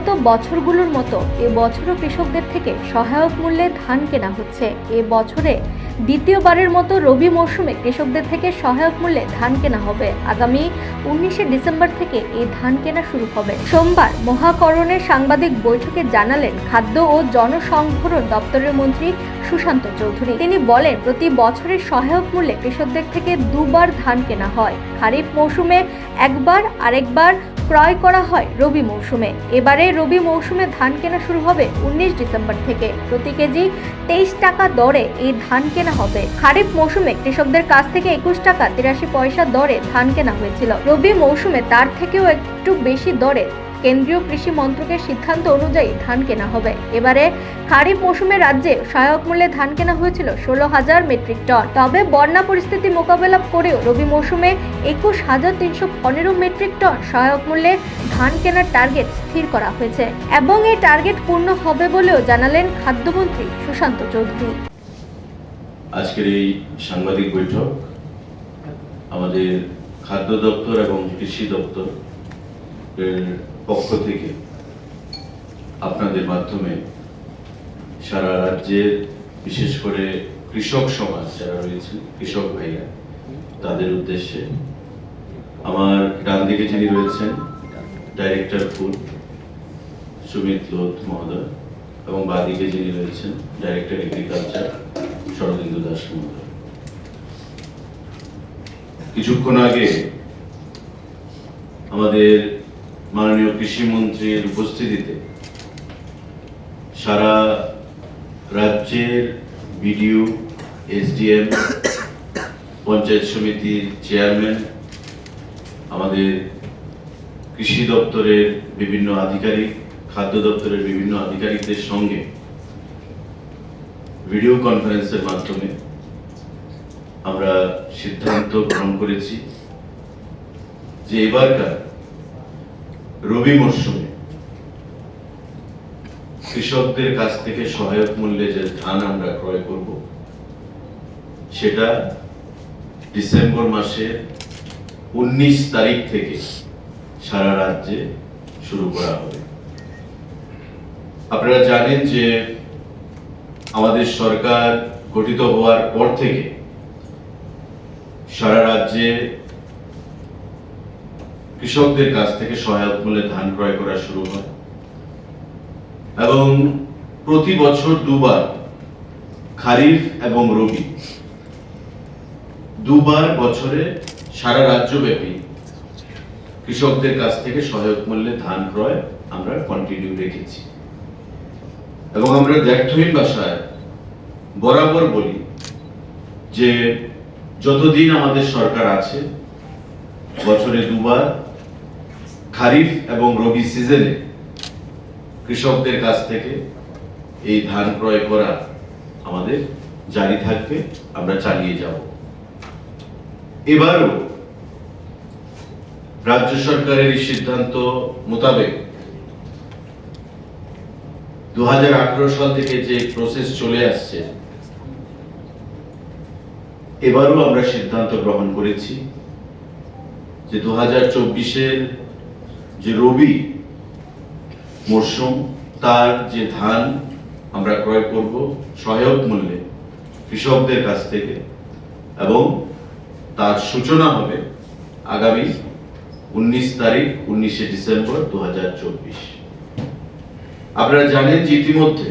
বিগত বছরগুলোর মতো এ বছরও কৃষকদের থেকে সহায়ক মূল্যে ধান কেনা হচ্ছে। এ বছরে দ্বিতীয়বারের মতো রবি মৌসুমে কৃষকদের থেকে সহায়ক মূল্যে ধান কেনা হবে। আগামী উনিশে ডিসেম্বর থেকে এই ধান কেনা শুরু হবে। সোমবার মহাকরণের সাংবাদিক বৈঠকে জানালেন খাদ্য ও জনসংভরণ দপ্তরের মন্ত্রী সুশান্ত চৌধুরী। তিনি বলেন, প্রতি বছরের সহায়ক মূল্যে কৃষকদের থেকে দুবার ধান কেনা হয়। খারিফ মৌসুমে একবার, আরেকবার ক্রয় করা হয় রবি মৌসুমে। এবারে রবি মৌসুমে ধান কেনা শুরু হবে উনিশ ডিসেম্বর থেকে। প্রতি কেজি তেইশ টাকা দরে এই ধান কেনা হবে। খারিফ মৌসুমে কৃষকদের কাছ থেকে একুশ টাকা তিরাশি পয়সা দরে ধান কেনা হয়েছিল। রবি মৌসুমে তার থেকেও একটু বেশি দরে কেন্দ্রীয় কৃষি মন্ত্রকের সিদ্ধান্ত অনুযায়ী ধান কেনা হবে। এবারে খারিফ মৌসুমে রাজ্যে সহায়ক মূল্যে ধান কেনা হয়েছিল ষোলো হাজার মেট্রিক টন। তবে বন্যা পরিস্থিতি মোকাবেলা করেও রবি মৌসুমে একুশ হাজার তিনশো পনেরো মেট্রিক টন সহায়ক মূল্যে ধান কেনার টার্গেট স্থির করা হয়েছে এবং এই টার্গেট পূর্ণ হবে বলেও জানালেন খাদ্যমন্ত্রী সুশান্ত চৌধুরী। আজকের এই সাংবাদিক বৈঠক আমাদের খাদ্য দপ্তর এবং কৃষি দপ্তর পক্ষ থেকে আপনাদের মাধ্যমে সারা রাজ্যের, বিশেষ করে কৃষক সমাজ যারা রয়েছে, কৃষক ভাইরা, তাদের উদ্দেশ্যে আমার ডান দিকে যিনি রয়েছেন, ডাইরেক্টর ফুড সুমিত লোধ মহোদয়, এবং বাদিকে যিনি রয়েছেন, ডাইরেক্টর এগ্রিকালচার, শরদিন্দু দাস মহোদয়। কিছুক্ষণ আগে আমাদের মাননীয় কৃষি মন্ত্রীর উপস্থিতিতে সারা রাজ্যের বিডিও, এসডিএম, পঞ্চায়েত সমিতির চেয়ারম্যান, আমাদের কৃষি দপ্তরের বিভিন্ন আধিকারিক, খাদ্য দপ্তরের বিভিন্ন আধিকারিকদের সঙ্গে ভিডিও কনফারেন্সের মাধ্যমে আমরা সিদ্ধান্ত গ্রহণ করেছি যে এবারকার রবি মরশুমে। কৃষকদের কাছ থেকে সহায়ক মূল্যে যে ধান আমরা ক্রয় করব, সেটা ডিসেম্বর মাসের উনিশ তারিখ থেকে সারা রাজ্যে শুরু করা হবে। আপনারা জানেন যে আমাদের সরকার গঠিত হওয়ার পর থেকে সারা রাজ্যে কৃষকদের কাছ থেকে সহায়ক মূল্যে ধান ক্রয় করা শুরু হয়। এবং প্রতি বছর দুবার খারিফ এবং রবি, দুবার বছরে সারা রাজ্যব্যাপী কৃষকদের কাছ থেকে সহায়ক মূল্যে ধান ক্রয় আমরা কন্টিনিউ রেখেছি এবং আমরা দ্ব্যর্থহীন ভাষায় বরাবর বলি যে, যতদিন আমাদের সরকার আছে, বছরে দুবার খারিফ এবং রবি সিজনে কৃষকদের কাছ থেকে এই ধান ক্রয় করা আমাদের জারি থাকবে, আমরা চালিয়ে যাব। এবারও রাজ্য সরকারের এই সিদ্ধান্ত মোতাবেক দু হাজার আঠারো সাল থেকে যে প্রসেস চলে আসছে, এবারও আমরা সিদ্ধান্ত গ্রহণ করেছি যে দু হাজার চব্বিশের যে রবি মরশুম তার যে ধান আমরা ক্রয় করব সহায়ক মূল্যে কৃষকদের কাছ থেকে এবং তার সূচনা হবে আগামী উনিশ তারিখ, উনিশে ডিসেম্বর দু হাজার চব্বিশ। আপনারা জানেন যে ইতিমধ্যে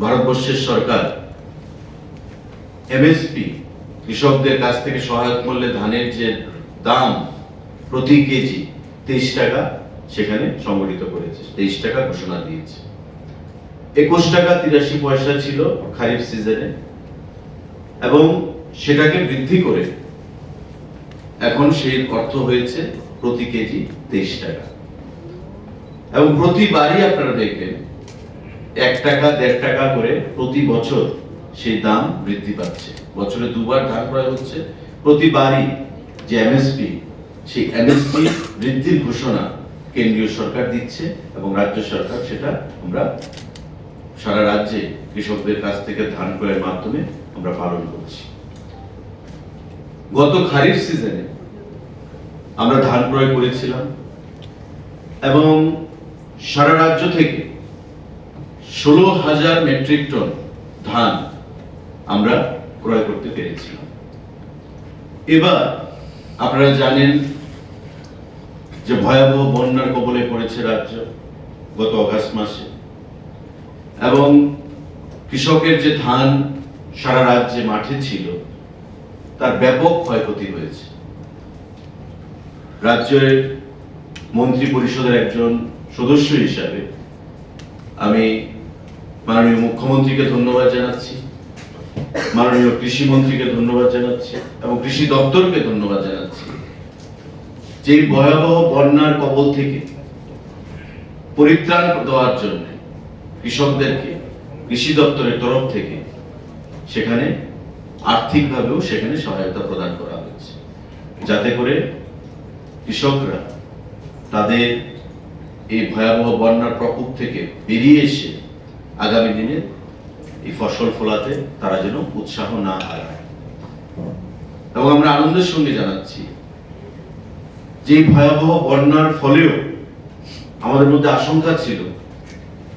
ভারতবর্ষের সরকার এমএসপি কৃষকদের কাছ থেকে সহায়ক মূল্যে ধানের যে দাম প্রতি কেজি তেইশ টাকা সেখানে সংগঠিত করেছে। তেইশ টাকা ঘোষণা দিয়েছে। একুশ টাকা তিরাশি পয়সা ছিল খারিফ সিজনে এবং সেটাকে বৃদ্ধি করে এখন সেই অর্থ হয়েছে প্রতি কেজি তেইশ টাকা। এবং প্রতিবারই আপনারা দেখবেন এক টাকা, দেড় টাকা করে প্রতি বছর সেই দাম বৃদ্ধি পাচ্ছে। বছরে দুবার ধান ক্রয় হচ্ছে। প্রতিবারই যে এমএসপি সেই এমএসপি বৃদ্ধির ঘোষণা কেন্দ্রীয় সরকার দিচ্ছে এবং রাজ্য সরকার সেটা আমরা সারা রাজ্যে কৃষকদের কাছ থেকে ধান ক্রয়ের মাধ্যমে আমরা পালন করছি। গত খারিফ সিজনে আমরা ধান ক্রয় করেছিলাম এবং সারা রাজ্য থেকে ষোলো হাজার মেট্রিক টন ধান আমরা ক্রয় করতে পেরেছিলাম। এবার আপনারা জানেন যে ভয়াবহ বন্যার কবলে পড়েছে রাজ্য গত অগাস্ট মাসে। এবং কৃষকের যে ধান সারা রাজ্যে মাঠে ছিল, তার ব্যাপক ক্ষয়ক্ষতি হয়েছে। রাজ্যের মন্ত্রী পরিষদের একজন সদস্য হিসাবে আমি মাননীয় মুখ্যমন্ত্রীকে ধন্যবাদ জানাচ্ছি, মাননীয় কৃষিমন্ত্রীকে ধন্যবাদ জানাচ্ছি, এবং কৃষি দপ্তরকে ধন্যবাদ জানাচ্ছি। যে ভয়াবহ বন্যার কবল থেকে পরিত্রাণ দেওয়ার জন্য কৃষকদেরকে, কৃষি দপ্তরের তরফ থেকে সেখানে আর্থিকভাবেও সেখানে সহায়তা প্রদান করা হয়েছে। যাতে করে কৃষকরা তাদের এই ভয়াবহ বন্যার প্রকোপ থেকে বেরিয়ে এসে আগামী দিনে এই ফসল ফলাতে তারা যেন উৎসাহ না হারায়। এবং আমরা আনন্দের সঙ্গে জানাচ্ছি যে ভয়াবহ বন্যার ফলেও আমাদের মধ্যে আশঙ্কা ছিল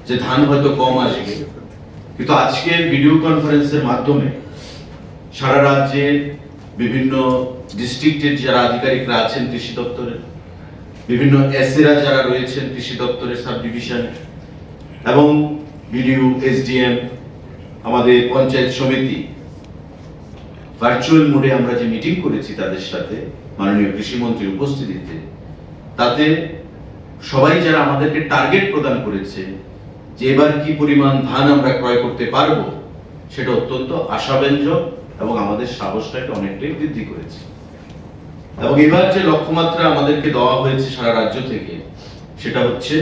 যে ধান হয়তো কম আসবে। কিন্তু আজকের ভিডিও কনফারেন্সের মাধ্যমে সারা রাজ্যের বিভিন্ন ডিস্ট্রিক্টের যারা আধিকারিকরা আছেন কৃষি দপ্তরের বিভিন্ন এসেরা যারা রয়েছেন কৃষি দপ্তরের সাব ডিভিশনে এবং বিডিও এসডিএম, আমাদের পঞ্চায়েত সমিতি, ভার্চুয়াল মোডে আমরা যে মিটিং করেছি তাদের সাথে মাননীয় কৃষিমন্ত্রীর উপস্থিতিতে, তাতে সবাই যারা আমাদেরকে টার্গেট প্রদান করেছে যে এবার কি পরিমাণ ধান আমরা ক্রয় করতে পারব, সেটা অত্যন্ত আশাব্যঞ্জক এবং আমাদের সাহসটাকে অনেকটাই বৃদ্ধি করেছে। এবং এবার যে লক্ষ্যমাত্রা আমাদেরকে দেওয়া হয়েছে সারা রাজ্য থেকে, সেটা হচ্ছে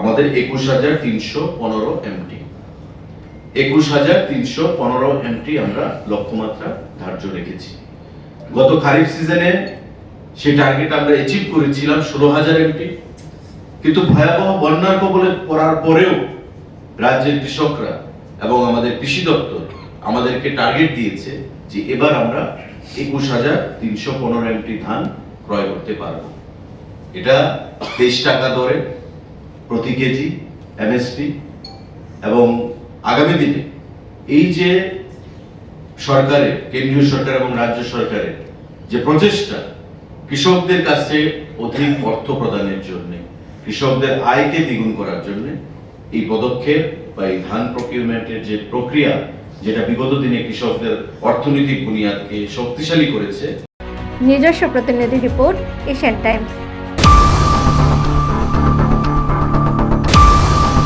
আমাদের একুশ হাজার তিনশো পনেরো এমটি একুশ হাজার তিনশো পনেরো এমটি আমরা লক্ষ্যমাত্রা ধার্য রেখেছি। গত খারিফ সিজনে সেই টার্গেট আমরা অ্যাচিভ করেছিলাম ষোলো হাজার এমটি কিন্তু ভয়াবহ বন্যার কবলে পড়ার পরেও রাজ্যের কৃষকরা এবং আমাদের কৃষি দপ্তর আমাদেরকে টার্গেট দিয়েছে যে এবার আমরা একুশ হাজার তিনশো পনেরো এমটি ধান ক্রয় করতে পারব। এটা তেইশ টাকা দরে প্রতি কেজি এমএসপি এবং আগামী দিনে এই যে সরকারের, কেন্দ্রীয় সরকার এবং রাজ্য সরকারের যে প্রচেষ্টা কৃষকদের কাছে অধিক অর্থ প্রদানের জন্য, কৃষকদের আয়কে দ্বিগুণ করার জন্য এই পদক্ষেপ বা এই ধান প্রকিউরমেন্টের যে প্রক্রিয়া, যেটা বিগত দিনে কৃষকদের অর্থনৈতিক বুনিয়াদকে শক্তিশালী করেছে। নিজস্ব প্রতিনিধি রিপোর্ট এশিয়ান টাইমস।